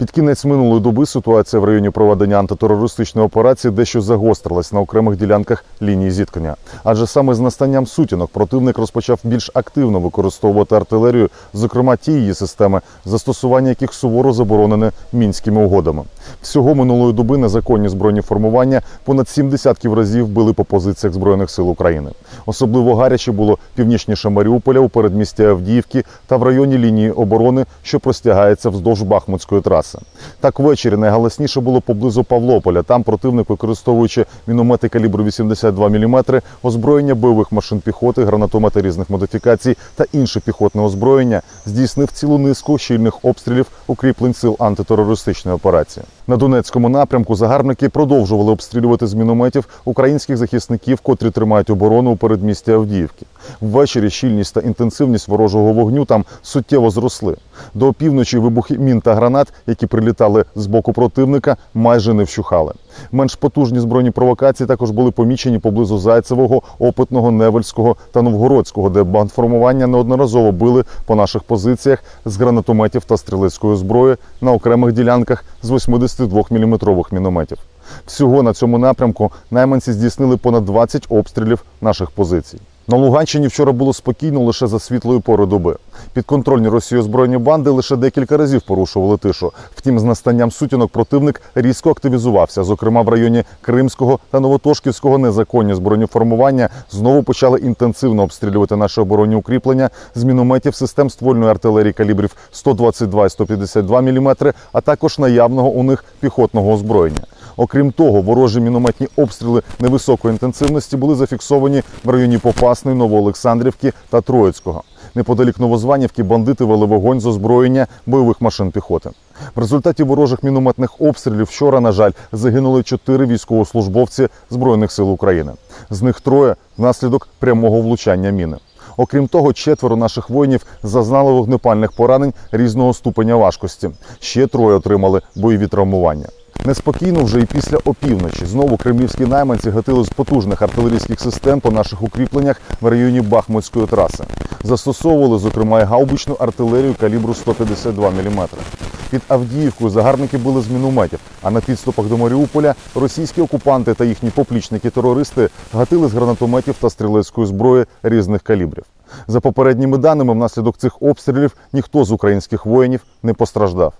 Під кінець минулої доби ситуація в районі проведення антитерористичної операції дещо загострилась на окремих ділянках лінії зіткнення. Адже саме з настанням сутінок противник розпочав більш активно використовувати артилерію, зокрема ті її системи, застосування яких суворо заборонене мінськими угодами. Всього минулої доби незаконні збройні формування понад сім десятків разів били по позиціях збройних сил України. Особливо гаряче було північніше Маріуполя у передмісті Авдіївки та в районі лінії оборони, що простягається вздовж Бахмутської траси. Так ввечері найгаласніше було поблизу Павлополя. Там противник, використовуючи міномети калібру 82 мм, озброєння бойових машин піхоти, гранатомети різних модифікацій та інше піхотне озброєння, здійснив цілу низку щільних обстрілів укріплень сил антитерористичної операції. На Донецькому напрямку загарбники продовжували обстрілювати з мінометів українських захисників, котрі тримають оборону у передмісті Авдіївки. Ввечері щільність та інтенсивність ворожого вогню там суттєво зросли. До опівночі вибухи мін та гранат, які прилітали з боку противника, майже не вщухали. Менш потужні збройні провокації також були помічені поблизу Зайцевого, Опитного, Невельського та Новгородського, де бандформування неодноразово били по наших позиціях з гранатометів та стрілецької зброї на окремих ділянках з 82-мм мінометів. Всього на цьому напрямку найманці здійснили понад 20 обстрілів наших позицій. На Луганщині вчора було спокійно лише за світлої пори доби. Підконтрольні Росії озброєні банди лише декілька разів порушували тишу. Втім, з настанням сутінок противник різко активізувався. Зокрема, в районі Кримського та Новотошківського незаконні збройні формування знову почали інтенсивно обстрілювати наші оборонні укріплення з мінометів систем ствольної артилерії калібрів 122 і 152 мм, а також наявного у них піхотного озброєння. Окрім того, ворожі мінометні обстріли невисокої інтенсивності були зафіксовані в районі Попасної, Новоолександрівки та Троїцького. Неподалік Новозванівки бандити вели вогонь з озброєння бойових машин піхоти. В результаті ворожих мінометних обстрілів вчора, на жаль, загинули чотири військовослужбовці Збройних сил України. З них троє внаслідок прямого влучання міни. Окрім того, четверо наших воїнів зазнали вогнепальних поранень різного ступеня важкості. Ще троє отримали бойові травмування. Неспокійно вже і після опівночі знову кремлівські найманці гатили з потужних артилерійських систем по наших укріпленнях в районі Бахмутської траси. Застосовували, зокрема, і гаубичну артилерію калібру 152 мм. Під Авдіївкою загарбники били з мінометів, а на підступах до Маріуполя російські окупанти та їхні поплічники-терористи гатили з гранатометів та стрілецької зброї різних калібрів. За попередніми даними, внаслідок цих обстрілів ніхто з українських воїнів не постраждав.